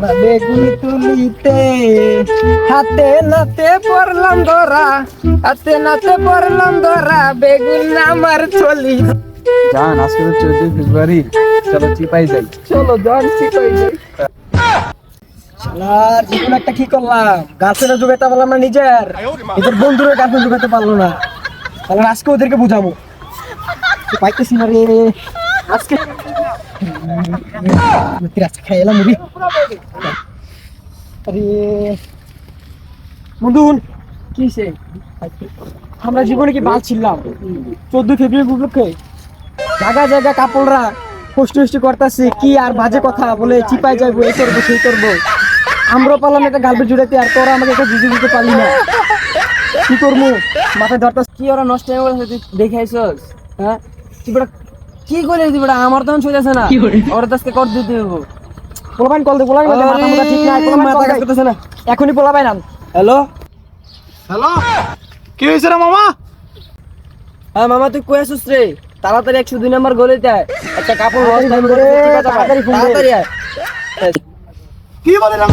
না বেগুনি তুলিতে। হাতে নাতে পড়লাম ধরা হাতে নাতে পড়লাম ধরা বেগুন আমার জান আজকে তো ফেব্রুয়ারি চলো চিপাই যাই। চলো জন হয়ে যাই। শালার জীবন একটা কি করলাম? গার্লফ্রেন্ডে জোগাতে পারলাম না নিজের। নিজের বন্ধুরে গার্লফ্রেন্ড জোগাতে পারল না। তাহলে আজকে ওদেরকে বুঝাবো। পাইতেছি না রে। আজকে বন্ধুন কি সে আমরা জীবনে কি বাল ছিলাম চোদ্দ ফেব্রুয়ারি উপলক্ষে জায়গা জায়গা কাপড়রা পোস্ট টোস্ট করতেছে কি আর বাজে কথা বলে চিপাই যাইবো এই করব? সেই করব আমরা পারলাম একটা গালবে জুড়াতে আর তোরা আমাকে একটা জুজু দিতে পারলি না কি করব মাথায় ধরতাস। কি ওরা নষ্ট হয়ে গেছে তুই দেখে আইসস হ্যাঁ? কি করে বেটা আমার তখন চলে আসে না। ওরা আজকে কর দিতে হব পোলাপাইন কল দে পোলাপাইন মাথা মাথা ঠিক নাই পোলাপাইন মাথা কল কাজ। করতেছে না। এখনই পোলাপাইন আন। হ্যালো? হ্যালো? কি হয়েছে রে মামা? হ্যাঁ মামা তুই কই আসছিস রে? তাড়াতাড়ি একশো দুই নাম্বার গলিতে আয়। একটা কাপড় তাড়াতাড়ি lost করে তাড়াতাড়ি। কি বলে না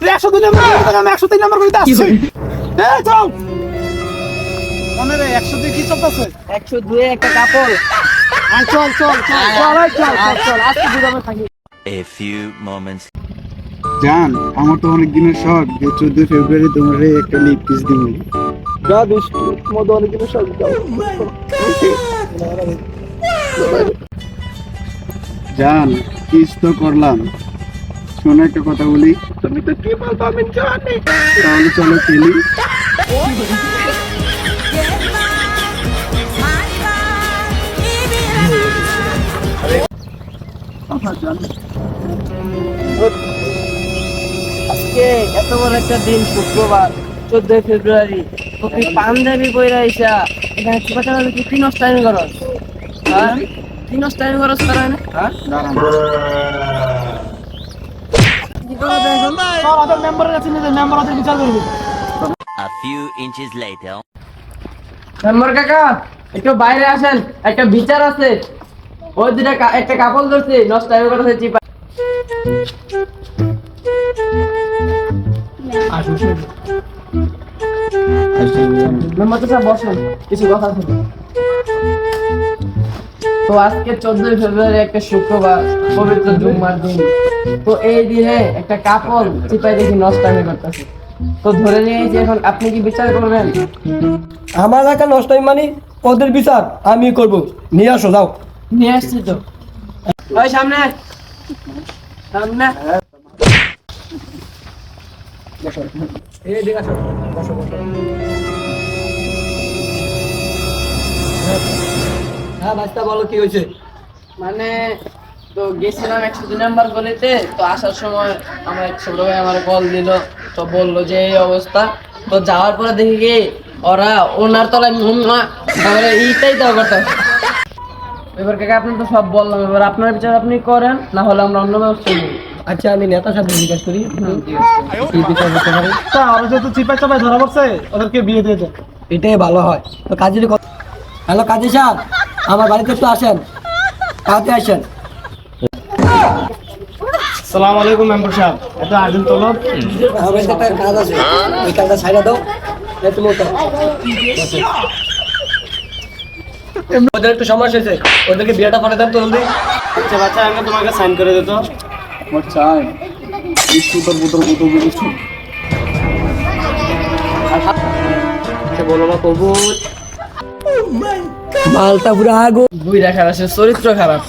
তুই একশো দুই নম্বর আমি একশো তিন নম্বর করে আসছি। হ্যাঁ চল। মনে রে একশো দুই কি চলতেছে? একশো দুই একটা কাপড়। চল চল চল চল চল চল, চল আজকে দুজনে থাকি A few moments জান আমার তো অনেক দিনের শখ যে চোদ্দই ফেব্রুয়ারি তোমার একটা লিপ পিস দিব যা দুষ্টু মধ্যে অনেক সব দাও জান কিস তো করলাম শোনো একটা কথা বলি তুমি তো কি বলব আমি জানি তাহলে চলো খেলি আজকে এত বড় একটা দিন শুক্রবার চোদ্দই ফেব্রুয়ারি। তুই পাঞ্জাবি বইরা আইসা। এখানে ছোট ছোট তুই কি? নষ্ট টাইম করস হ্যাঁ? নষ্ট টাইম করস তার মানে হ্যাঁ. মেম্বার কাকা একটু বাইরে আসেন। একটা বিচার আছে। ওই দুটা একটা কাপড় ধরছে নষ্ট টাইম করছে চিপা কিছু কথা তো আজকে চোদ্দই ফেব্রুয়ারি একটা শুক্রবার পবিত্র জুম্মার দিন। তো এই দিনে একটা কাপড় চিপাই দেখি নষ্ট আমি করতেছে। তো ধরে নিয়ে এসে এখন আপনি কি বিচার করবেন? আমার এলাকা নষ্ট হয় মানে ওদের বিচার আমি করব। নিয়ে আসো যাও। নিয়ে আসছি তো। ওই সামনে সামনে। হ্যাঁ বাচ্চা বলো কি হয়েছে? মানে তো গেছিলাম একশো দুই নাম্বার গলিতে, তো আসার সময় আমার এক ছোট ভাই আমার কল দিল, তো বলল যে, এই অবস্থা। তো যাওয়ার পরে দেখি ওরা ওনার তলায় মুম্মা তারপরে এইটাই তো করতে। এবার কাকা আপনি তো সব বললাম। এবার আপনার বিচার আপনি করেন না হলে আমরা অন্য ব্যবস্থা নিই আচ্ছা আমি নেতার সাথে জিজ্ঞাসা করি। কি বিচার করতে পারি? তা আর যেহেতু চিপাই চাপাই ধরা পড়ছে ওদেরকে বিয়ে দিয়ে দেয় এটাই ভালো হয়। তো কাজের হ্যালো কাজী সাহেব আমার বাড়িতে একটু আসেন। তাড়াতাড়ি আসেন। সালাম আলাইকুম মেম্বার সাহেব। এটা আর্জেন্ট তলব। আমার একটা কাজ আছে। ওই কাজটা ছাইড়া দাও। এই তুমি ওঠো। ওদের একটু সমস্যা হয়েছে। ওদেরকে বিয়েটা পাঠাতে দেন তো জলদি। আচ্ছা বাচ্চা আমি তোমাকে সাইন করে দিত আমার চাই। বোতল বিস্কুট আচ্ছা বলো না কবুত মালটা পুরো আগো বুইরা খারাপ সে চরিত্র খারাপ।